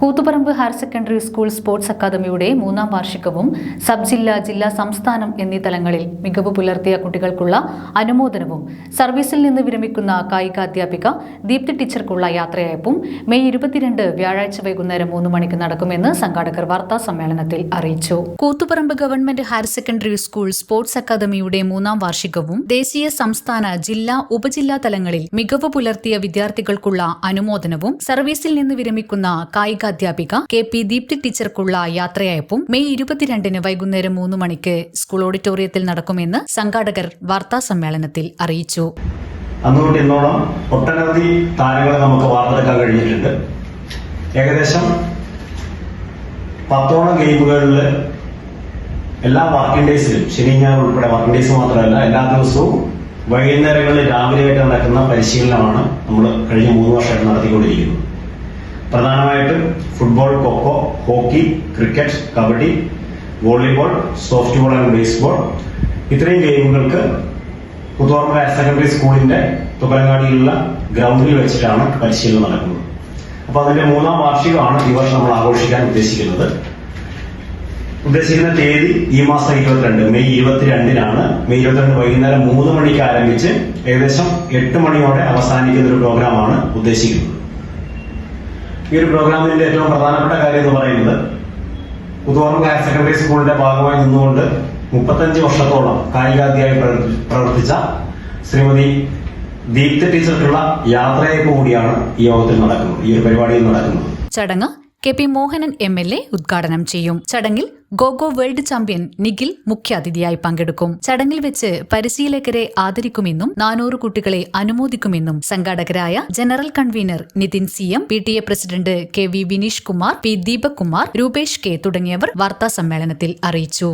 Koothuparamba higher secondary school sports അക്കാദമിയുടെ മൂന്നാം വാർഷികവും sub ജില്ല ജില്ലാ സംസ്ഥാനം എന്നീ തലങ്ങളിൽ മികവ് പുലർത്തിയ കുട്ടികൾക്കുള്ള അനുമോദനവും സർവീസിൽ നിന്ന് വിരമിക്കുന്ന കായിക അധ്യാപിക ദീപ്തി ടീച്ചർക്കുള്ള യാത്രയയപ്പും മെയ് ഇരുപത്തിരണ്ട് വ്യാഴാഴ്ച വൈകുന്നേരം മൂന്ന് മണിക്ക് നടക്കുമെന്ന് സംഘാടകർ വാർത്താ സമ്മേളനത്തിൽ അറിയിച്ചു. Koothuparamba government higher secondary school sports അക്കാദമിയുടെ മൂന്നാം വാർഷികവും ദേശീയ സംസ്ഥാന ജില്ലാ ഉപജില്ലാ തലങ്ങളിൽ മികവ് പുലർത്തിയ വിദ്യാർത്ഥികൾക്കുള്ള അനുമോദനവും സർവീസിൽ നിന്ന് വിരമിക്കുന്ന കായികാധ്യാപിക കെ പി ദീപ്തി ടീച്ചർക്കുള്ള യാത്രയയപ്പും മെയ് ഇരുപത്തിരണ്ടിന് വൈകുന്നേരം മൂന്ന് മണിക്ക് സ്കൂൾ ഓഡിറ്റോറിയത്തിൽ നടക്കുമെന്ന് സംഘാടകർ വാർത്താ സമ്മേളനത്തിൽ അറിയിച്ചു. അന്നുകൊണ്ട് ഇന്നോളം ഒട്ടനവധി താരങ്ങളെ നമുക്ക് വാർത്തെടുക്കാൻ കഴിഞ്ഞിട്ടുണ്ട്. ഏകദേശം പത്തോളം ഗെയിമുകളിൽ എല്ലാ വർക്കിംഗ് ഡേയ്സിലും ശനി ഞാൻ ഉൾപ്പെടെ വർക്കിംഗ് ഡേയ്സ് മാത്രമല്ല എല്ലാ ദിവസവും വൈകുന്നേരങ്ങളിൽ രാവിലെയായിട്ട് നടക്കുന്ന പരിശീലനമാണ് നമ്മൾ കഴിഞ്ഞ മൂന്ന് വർഷമായിട്ട് നടത്തിക്കൊണ്ടിരിക്കുന്നത്. പ്രധാനമായിട്ടും football kho kho hockey cricket kabaddi volleyball soft ball and baseball ഇത്രയും ഗെയിമുകൾക്ക് പുതുവർമ്മ ഹയർ സെക്കൻഡറി സ്കൂളിന്റെ തുകലങ്ങാടിയിലുള്ള ഗ്രൗണ്ടിൽ വെച്ചിട്ടാണ് പരിശീലനം നടക്കുന്നത്. അപ്പൊ അതിന്റെ മൂന്നാം വാർഷികമാണ് ഈ വർഷം നമ്മൾ ആഘോഷിക്കാൻ ഉദ്ദേശിക്കുന്നത്. ഉദ്ദേശിക്കുന്ന തീയതി ഈ മാസം ഇരുപത്തിരണ്ട് മെയ് ഇരുപത്തിരണ്ടിനാണ്. മെയ് ഇരുപത്തിരണ്ട് വൈകുന്നേരം മൂന്ന് മണിക്ക് ആരംഭിച്ച് ഏകദേശം എട്ട് മണിയോടെ അവസാനിക്കുന്ന ഒരു പ്രോഗ്രാമാണ് ഉദ്ദേശിക്കുന്നത്. ഈ ഒരു പ്രോഗ്രാമിന്റെ ഏറ്റവും പ്രധാനപ്പെട്ട കാര്യം എന്ന് പറയുന്നത് പുതുവർമ്മ ഹയർ സെക്കൻഡറി സ്കൂളിന്റെ ഭാഗമായി നിന്നുകൊണ്ട് മുപ്പത്തഞ്ച് വർഷത്തോളം കായികാധ്യായി പ്രവർത്തിച്ച ശ്രീമതി ദീപ്തി ടീച്ചർക്കുള്ള യാത്രയപ്പ് കൂടിയാണ് ഈ യോഗത്തിൽ നടക്കുന്നത് ഈ ഒരു പരിപാടിയിൽ നടക്കുന്നത്. ചടങ്ങ് K P Mohanan M L A ഉദ്ഘാടനം ചെയ്യും. ചടങ്ങിൽ ഗോഗോ വേൾഡ് ചാമ്പ്യൻ നിഖിൽ മുഖ്യാതിഥിയായി പങ്കെടുക്കും. ചടങ്ങിൽ വെച്ച് പരിശീലകരെ ആദരിക്കുമെന്നും നാനൂറ് കുട്ടികളെ അനുമോദിക്കുമെന്നും സംഘാടകരായ general convener Nithin C M P T A president K V Vineesh Kumar P. Deepak Kumar Rupesh K തുടങ്ങിയവർ വാർത്താ സമ്മേളനത്തിൽ അറിയിച്ചു.